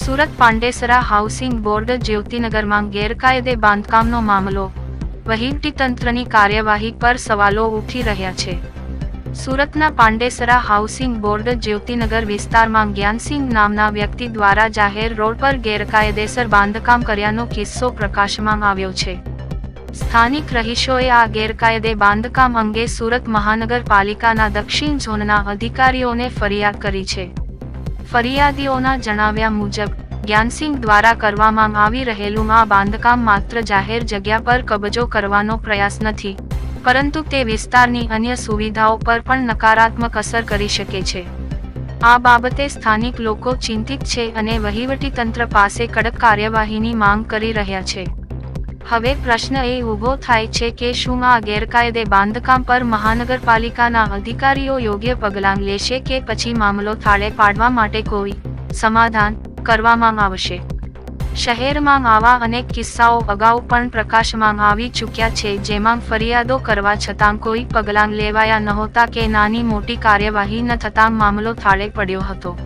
Surat Pandesara housing board જ્યોતિનગરમાં ગેરકાયદે બાંધકામનો મામલો. વહીવટીતંત્રની કાર્યવાહી પર સવાલો ઉઠી રહ્યા છે. સુરતના પાંડેસરા હાઉસિંગ બોર્ડ જ્યોતિનગર વિસ્તારમાં જ્ઞાનસિંહ નામના વ્યક્તિ દ્વારા જાહેર રોડ પર ગેરકાયદેસર બાંધકામ કર્યાનો કિસ્સો પ્રકાશમાં આવ્યો છે. સ્થાનિક રહીશોએ આ ગેરકાયદે બાંધકામ અંગે સુરત મહાનગરપાલિકાના દક્ષિણ ઝોનના અધિકારીઓને ફરિયાદ કરી છે. ફરિયાદીઓના જણાવ્યા મુજબ, જ્ઞાનસિંહ દ્વારા કરવામાં આવી રહેલું આ બાંધકામ માત્ર જાહેર જગ્યા પર કબજો કરવાનો પ્રયાસ નથી, પરંતુ તે વિસ્તારની અન્ય સુવિધાઓ પર પણ નકારાત્મક અસર કરી શકે છે. આ બાબતે સ્થાનિક લોકો ચિંતિત છે અને વહીવટીતંત્ર પાસે કડક કાર્યવાહીની માંગ કરી રહ્યા છે. હવે પ્રશ્ન એ ઊભો થાય છે કે શું આ ગેરકાયદે બાંધકામ પર મહાનગરપાલિકાના અધિકારીઓ યોગ્ય પગલાં લેશે કે પછી મામલો થાળે પાડવા માટે કોઈ સમાધાન કરવામાં આવશે? શહેરમાં આવા અનેક કિસ્સાઓ અગાઉ પણ પ્રકાશમાં આવી ચૂક્યા છે જેમાં ફરિયાદો કરવા છતાં કોઈ પગલાં લેવાયા નહોતા કે નાની મોટી કાર્યવાહી ન થતાં મામલો થાળે પડ્યો હતો.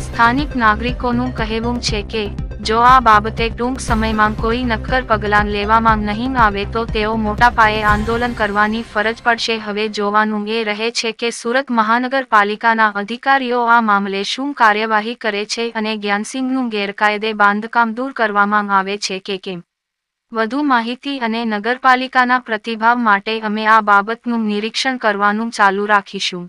સ્થાનિક નાગરિકોનું કહેવું છે કે જો આ બાબતે ટૂંક સમયમાં કોઈ નક્કર પગલાં લેવામાં નહીં આવે તો તેઓ મોટા પાયે આંદોલન કરવાની ફરજ પડશે. હવે જોવાનું એ રહે છે કે સુરત મહાનગરપાલિકાના અધિકારીઓ આ મામલે શું કાર્યવાહી કરે છે અને જ્ઞાનસિંહનું ગેરકાયદે બાંધકામ દૂર કરવામાં આવે છે કે કેમ? વધુ માહિતી અને નગરપાલિકાના પ્રતિભાવ માટે અમે આ બાબતનું નિરીક્ષણ કરવાનું ચાલુ રાખીશું.